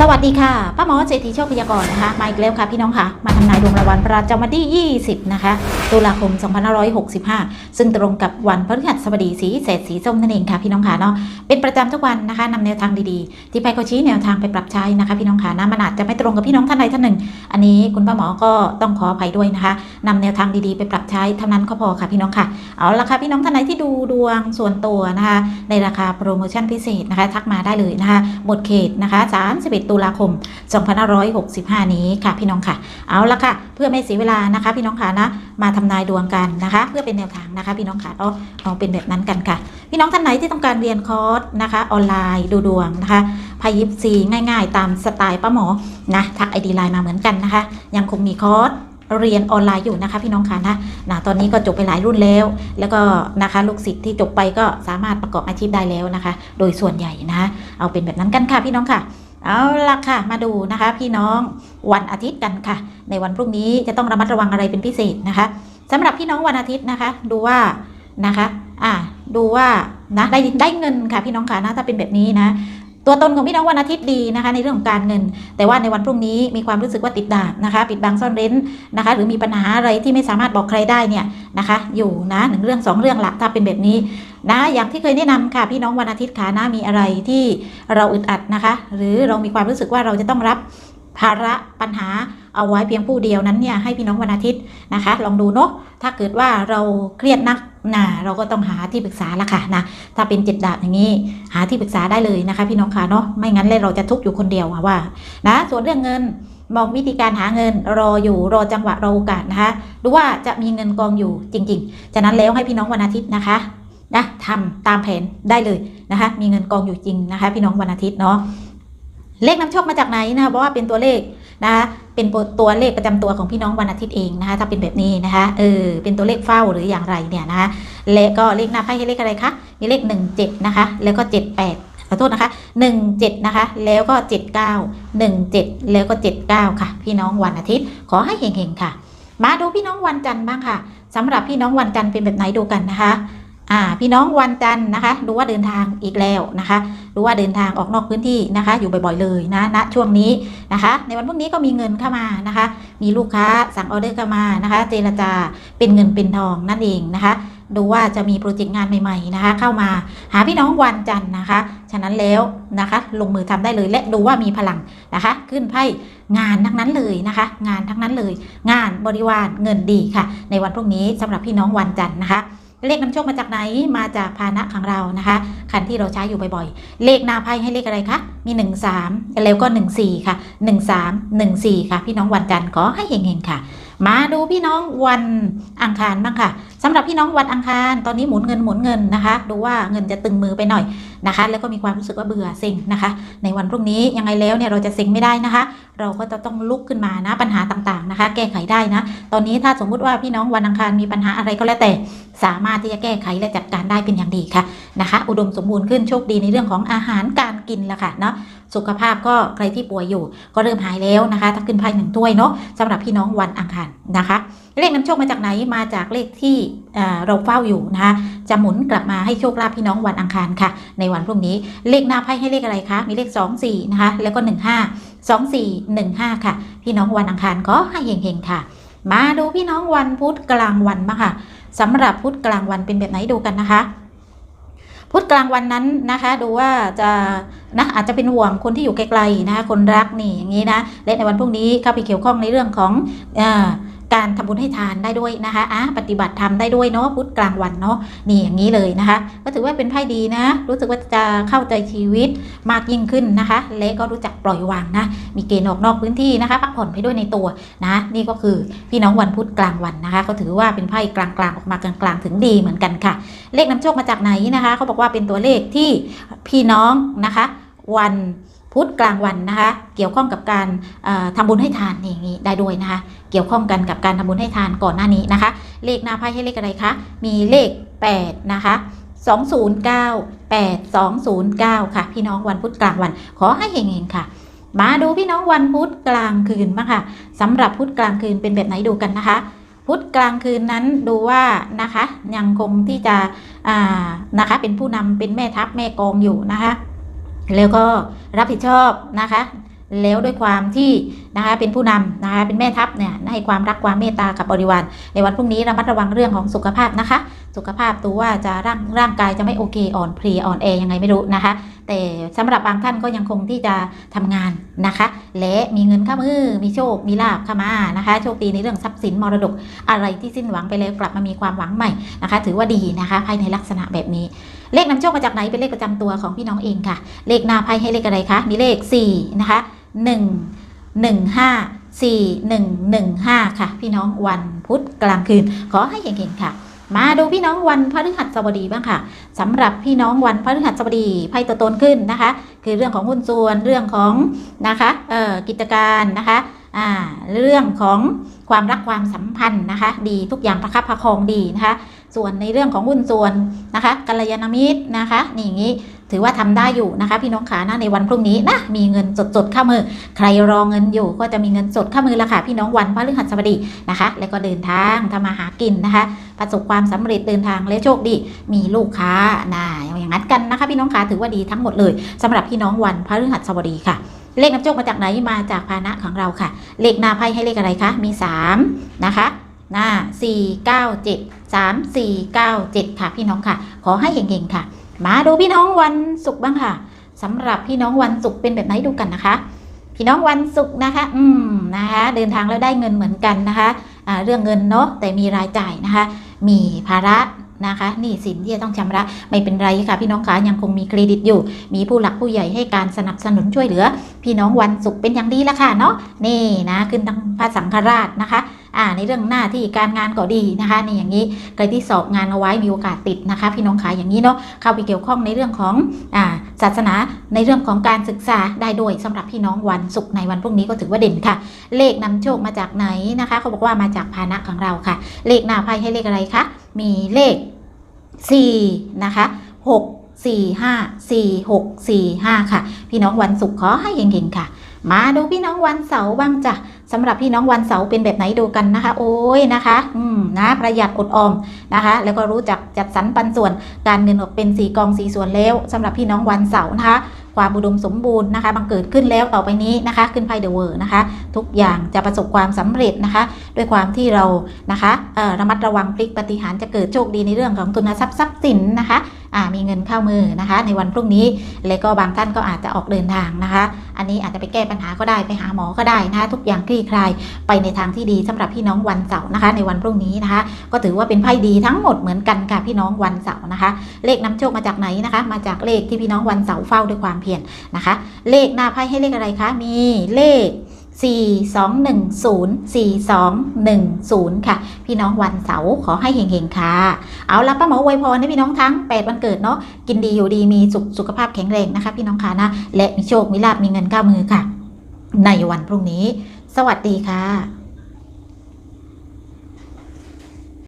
สวัสดีค่ะ ป้าหมอเจทีโชคพยากรณ์นะคะ มาอีกแล้วค่ะพี่น้องค่ะ มาทำนายดวงรางวัลประจำวันที่ 20 นะคะ ตุลาคม 2565 ซึ่งตรงกับวันพฤหัสบดีสีเศษสีส้มนั่นเองค่ะพี่น้องค่ะเนาะ เป็นประจำทุกวันนะคะนำแนวทางดีๆ ที่ไปก็ชี้แนวทางไปปรับใช้นะคะพี่น้องค่ะนะมันอาจจะไม่ตรงกับพี่น้องท่านใดท่านหนึ่ง อันนี้คุณป้าหมอก็ต้องขออภัยด้วยนะคะนำแนวทางดีๆ ไปปรับใช้เท่านั้นก็พอค่ะพี่น้องค่ะ เอาละค่ะพี่น้องท่านไหนที่ดูดวงส่วนตัวนะคะ ในราคาโปรโมชั่นพิเศษนะคะ ทักมาได้เลยนะคะ หมดเขตนะคะ31ตุลาคม 2565 นี้ค่ะพี่น้องค่ะ เอาละค่ะ เพื่อไม่เสียเวลานะคะ พี่น้องค่ะนะ มาทำนายดวงกันนะคะ เพื่อเป็นแนวทางนะคะ พี่น้องค่ะเอาเอาเป็นแบบนั้นกันค่ะ พี่น้องท่านไหนที่ต้องการเรียนคอร์สนะคะ ออนไลน์ดูดวงนะคะพายิปซีง่ายๆ ตามสไตล์ป้าหมอนะทักไอดีไลน์มาเหมือนกันนะคะ ยังคงมีคอร์สเรียนออนไลน์อยู่นะคะพี่น้องค่ะนะนะตอนนี้ก็จบไปหลายรุ่นแล้ว แล้วก็นะคะลูกศิษย์ที่จบไปก็สามารถประกอบอาชีพได้แล้วนะคะ โดยส่วนใหญ่นะ เอาเป็นแบบนั้นกันค่ะพี่น้องค่ะ เอาละค่ะ มาดูนะคะพี่น้องวันอาทิตย์กันค่ะ ในวันพรุ่งนี้จะต้องระมัดระวังอะไรเป็นพิเศษนะคะสำหรับพี่น้องวันอาทิตย์นะคะ ดูว่านะคะ อ่าดูว่านะได้ได้เงินค่ะพี่น้องค่ะนะถ้าเป็นแบบนี้นะ ตัวตนของพี่น้องวันอาทิตย์ดีนะคะในเรื่องของการเงิน แต่ว่าในวันพรุ่งนี้มีความรู้สึกว่าติดดาบนะคะ ปิดบังซ่อนเร้นนะคะ หรือมีปัญหาอะไรที่ไม่สามารถบอกใครได้เนี่ยนะคะ อยู่นะหนึ่งเรื่องสองเรื่องละถ้าเป็นแบบนี้นะอย่างที่เคยแนะนำค่ะพี่น้องวันอาทิตย์ค่ะนะมีอะไรที่เราอึดอัดนะคะ หรือเรามีความรู้สึกว่าเราจะต้องรับภาระปัญหาเอาไว้เพียงผู้เดียวนั้นเนี่ยให้พี่น้องวันอาทิตย์นะคะ ลองดูเนาะถ้าเกิดว่าเราเครียดนัก นะเราก็ต้องหาที่ปรึกษาละค่ะนะถ้าเป็นจิตดาบอย่างนี้ หาที่ปรึกษาได้เลยนะคะพี่น้องค่ะเนาะไม่งั้นเลยเราจะทุกข์อยู่คนเดียวอะว่านะส่วนเรื่องเงินมองวิธีการหาเงินรออยู่รอจังหวะรอโอกาสนะคะดูว่าจะมีเงินกองอยู่จริงๆฉะนั้นแล้วให้พี่น้องวันอาทิตย์นะคะนะทำตามแผนได้เลยนะคะมีเงินกองอยู่จริงนะคะ พี่น้องวันอาทิตย์เนาะเลขนำโชคมาจากไหนนะคะเพราะว่าเป็นตัวเลขนะคะ เป็นตัวเลขประจำตัวของพี่น้องวันอาทิตย์เองนะคะถ้าเป็นแบบนี้นะคะเออเป็นตัวเลขเฝ้าหรืออย่างไรเนี่ยนะคะและก็เลขหน้าไพ่ให้เลขอะไรคะมีเลข 1 7 นะคะ แล้วก็ 78ขอโทษนะคะ 17 นะคะ แล้วก็ 79 17 แล้วก็ 79 ค่ะ พี่น้องวันอาทิตย์ ขอให้เฮงๆค่ะ มาดูพี่น้องวันจันทร์บ้างค่ะสำหรับพี่น้องวันจันทร์เป็นแบบไหนดูกันนะคะ อ่าพี่น้องวันจันทร์นะคะดูว่าเดินทางอีกแล้วนะคะดูว่าเดินทางออกนอกพื้นที่นะคะ อยู่บ่อยๆเลยนะณช่วงนี้นะคะ ในวันพรุ่งนี้ก็มีเงินเข้ามานะคะ มีลูกค้าสั่งออเดอร์เข้ามานะคะ เจรจาเป็นเงินเป็นทองนั่นเองนะคะ ดูว่าจะมีโปรเจกต์งานใหม่ๆนะคะ เข้ามาหาพี่น้องวันจันทร์นะคะ ฉะนั้นแล้วนะคะ ลงมือทำได้เลยและดูว่ามีพลังนะคะ ขึ้นไพ่งานทั้งนั้นเลยนะคะ งานทั้งนั้นเลย งานบริวารเงินดีค่ะ ในวันพรุ่งนี้สำหรับพี่น้องวันจันทร์นะคะ เลขนำโชคมาจากไหน มาจากพานะของเรานะคะคันที่เราใช้อยู่บ่อยๆ เลขหน้าไพ่ให้เลขอะไรคะ มี 1 3 แล้วก็ 1 4 ค่ะ 1 3 1 4 ค่ะ พี่น้องวันจันทร์ขอให้เฮงๆค่ะ มาดูพี่น้องวันอังคารบ้างค่ะสำหรับพี่น้องวันอังคาร ตอนนี้หมุนเงินหมุนเงินนะคะ ดูว่าเงินจะตึงมือไปหน่อย นะคะ แล้วก็มีความรู้สึกว่าเบื่อเซ็งนะคะ ในวันพรุ่งนี้ยังไงแล้วเนี่ยเราจะเซ็งไม่ได้นะคะ เราก็จะต้องลุกขึ้นมานะปัญหาต่างๆนะคะ แก้ไขได้นะ ตอนนี้ถ้าสมมุติว่าพี่น้องวันอังคารมีปัญหาอะไรก็แล้วแต่ สามารถที่จะแก้ไขและจัดการได้เป็นอย่างดีค่ะนะคะ อุดมสมบูรณ์ขึ้นโชคดีในเรื่องของอาหารการกินละค่ะเนาะสุขภาพก็ใครที่ป่วยอยู่ ก็เริ่มหายแล้วนะคะ ถ้าขึ้นไพ่หนึ่งถ้วยเนาะสำหรับพี่น้องวันอังคารนะคะ เลขนำโชคมาจากไหนมาจากเลขที่ เราเฝ้าอยู่นะคะจะหมุนกลับมาให้โชคลาภพี่น้องวันอังคารค่ะ ในวันพรุ่งนี้เลขหน้าไพ่ให้เลขอะไรคะ มีเลข 2 4 นะคะ แล้วก็ 1 5 2 4 1 5 ค่ะ พี่น้องวันอังคารก็ให้เฮงๆค่ะ มาดูพี่น้องวันพุธกลางวันบ้างค่ะสำหรับพุธกลางวันเป็นแบบไหนดูกันนะคะพุธกลางวันนั้นนะคะ ดูว่าจะนะอาจจะเป็นห่วงคนที่อยู่ไกลๆนะคะคนรักนี่อย่างนี้นะและในวันพรุ่งนี้เข้าไปเกี่ยวข้องในเรื่องของเออ การทำบุญให้ทานได้ด้วยนะคะอะปฏิบัติธรรมได้ด้วยเนาะพุธกลางวันเนาะนี่อย่างนี้เลยนะคะ ก็ถือว่าเป็นไพ่ดีนะ รู้สึกว่าจะเข้าใจชีวิตมากยิ่งขึ้นนะคะ และก็รู้จักปล่อยวางนะ มีเกณฑ์ออกนอกพื้นที่นะคะ พักผ่อนไปด้วยในตัวนะ นี่ก็คือพี่น้องวันพุธกลางวันนะคะ ก็ถือว่าเป็นไพ่กลางๆออกมากลางๆ ถึงดีเหมือนกันค่ะ เลขนำโชคมาจากไหนนะคะเขาบอกว่าเป็นตัวเลขที่พี่น้องนะคะ วัน พุธกลางวันนะคะเกี่ยวข้องกับการเอ่อทำบุญให้ทานนี่อย่างนี้ได้ด้วยนะคะเกี่ยวข้องกันกับการทำบุญให้ทานก่อนหน้านี้นะคะ เลขหน้าไพ่ให้เลขอะไรคะมีเลข 8 นะคะ209 8209 ค่ะ พี่น้องวันพุธกลางวัน ขอให้เฮงๆค่ะ มาดูพี่น้องวันพุธกลางคืนบ้างค่ะสำหรับพุธกลางคืนเป็นแบบไหนดูกันนะคะ พุธกลางคืนนั้นดูว่านะคะยังคงที่จะนะคะเป็นผู้นำเป็นแม่ทัพแม่กองอยู่นะคะ แล้วก็รับผิดชอบนะคะ แล้วด้วยความที่นะคะเป็นผู้นำนะคะเป็นแม่ทัพเนี่ยให้ความรักความเมตตากับบริวารในวันพรุ่งนี้ระมัดระวังเรื่องของสุขภาพนะคะ สุขภาพตัวว่าจะร่างร่างกายจะไม่โอเคอ่อนเพลียอ่อนแอยังไงไม่รู้นะคะ แต่สำหรับบางท่านก็ยังคงที่จะทำงานนะคะ และมีเงินเข้ามือมีโชค มีลาบเข้ามานะคะโชคดีในเรื่องทรัพย์สินมรดกอะไรที่สิ้นหวังไปแล้วกลับมามีความหวังใหม่นะคะ ถือว่าดีนะคะภายในลักษณะแบบนี้ เลขนำโชคมาจากไหนเป็นเลขประจำตัวของพี่น้องเองค่ะ เลขหน้าไพ่ให้เลขอะไรคะมีเลข4นะคะ1 1 5 4 1 1 5 ค่ะ พี่น้องวันพุธกลางคืน ขอให้เก่งๆค่ะ มาดูพี่น้องวันพฤหัสบดีบ้างค่ะสำหรับพี่น้องวันพฤหัสบดีไพ่ตัวตนขึ้นนะคะ คือเรื่องของหุ้นส่วนเรื่องของนะคะกิจการนะคะ อ่าเรื่องของความรักความสัมพันธ์นะคะ ดีทุกอย่างประคับประคองดีนะคะ ส่วนในเรื่องของหุ้นส่วนนะคะกัลยาณมิตรนะคะนี่อย่างนี้ถือว่าทำได้อยู่นะคะ พี่น้องขานะในวันพรุ่งนี้นะมีเงินสดๆเข้ามือ ใครรอเงินอยู่ก็จะมีเงินสดเข้ามือแล้วค่ะพี่น้องวันพฤหัสบดีนะคะ แล้วก็เดินทางทำมาหากินนะคะ ประสบความสำเร็จเดินทางและโชคดีมีลูกค้านะอย่างนั้นกันนะคะ พี่น้องขาถือว่าดีทั้งหมดเลยสำหรับพี่น้องวันพฤหัสบดีค่ะ เลขนำโชคมาจากไหนมาจากภาณะของเราค่ะ เลขหน้าไพ่ให้เลขอะไรคะ มี 3 นะคะหน้า4 9 7 3 4 9 7 ค่ะพี่น้องค่ะ ขอให้เก่งๆค่ะ มาดูพี่น้องวันศุกร์บ้างค่ะสำหรับพี่น้องวันศุกร์เป็นแบบไหนดูกันนะคะ พี่น้องวันศุกร์นะคะ อืมนะคะ เดินทางแล้วได้เงินเหมือนกันนะคะอ่าเรื่องเงินเนาะแต่มีรายจ่ายนะคะ มีภาระ นะคะนี้สินที่จะต้องชำระไม่เป็นไรค่ะ พี่น้องคะยังคงมีเครดิตอยู่ มีผู้หลักผู้ใหญ่ให้การสนับสนุนช่วยเหลือ พี่น้องวันศุกร์เป็นอย่างดีละค่ะเนาะนี่นะขึ้นทั้งพระสังฆราชนะคะอ่าในเรื่องหน้าที่การงานก็ดีนะคะนี่อย่างนี้ใครที่สอบงานเอาไว้มีโอกาสติดนะคะ พี่น้องขายอย่างนี้เนาะเข้าไปเกี่ยวข้องในเรื่องของอ่าศาสนาในเรื่องของการศึกษาได้ด้วยสำหรับพี่น้องวันศุกร์ในวันพรุ่งนี้ก็ถือว่าเด่นค่ะ เลขนำโชคมาจากไหนนะคะเขาบอกว่ามาจากภาณะของเราค่ะ เลขหน้าไพ่ให้เลขอะไรคะ มีเลข 4 นะคะ 6 4 5 4 6 4 5 ค่ะ พี่น้องวันศุกร์ขอให้เฮงๆค่ะ มาดูพี่น้องวันเสาร์บ้างจ้ะสำหรับพี่น้องวันเสาร์เป็นแบบไหนดูกันนะคะ โอ้ยนะคะ อืมนะประหยัดอดออมนะคะ แล้วก็รู้จักจัดสรรปันส่วนการเงินออกเป็นสีกองสีส่วนแล้วสำหรับพี่น้องวันเสาร์นะคะ ความอุดมสมบูรณ์นะคะ บังเกิดขึ้นแล้วต่อไปนี้นะคะ ขึ้นไพ่เดอะเวิร์นะคะ ทุกอย่างจะประสบความสำเร็จนะคะ ด้วยความที่เรานะคะระมัดระวังพลิกปฏิหารจะเกิดโชคดีในเรื่องของทุนทรัพย์ทรัพย์สินนะคะ มีเงินเข้ามือนะคะ ในวันพรุ่งนี้ แล้วก็บางท่านก็อาจจะออกเดินทางนะคะ อันนี้อาจจะไปแก้ปัญหาก็ได้ไปหาหมอก็ได้นะคะทุกอย่างคลี่คลายไปในทางที่ดีสำหรับพี่น้องวันเสาร์นะคะ ในวันพรุ่งนี้นะคะ ก็ถือว่าเป็นไพ่ดีทั้งหมดเหมือนกันค่ะพี่น้องวันเสาร์นะคะ เลขนำโชคมาจากไหนนะคะ มาจากเลขที่พี่น้องวันเสาร์เฝ้าด้วยความเพียรนะคะ เลขหน้าไพ่ให้เลขอะไรคะ มีเลข 4 2 1 0 4 2 1 0 ค่ะ พี่น้องวันเสาร์ขอให้เฮงๆค่ะ เอาละป้าหมออวยพรให้พี่น้องทั้ง 8 วันเกิดเนาะกินดีอยู่ดีมีสุขสุขภาพแข็งแรงนะคะ พี่น้องค่ะนะและมีโชคมีลาบมีเงินก้ามือค่ะ ในวันพรุ่งนี้ สวัสดีค่ะ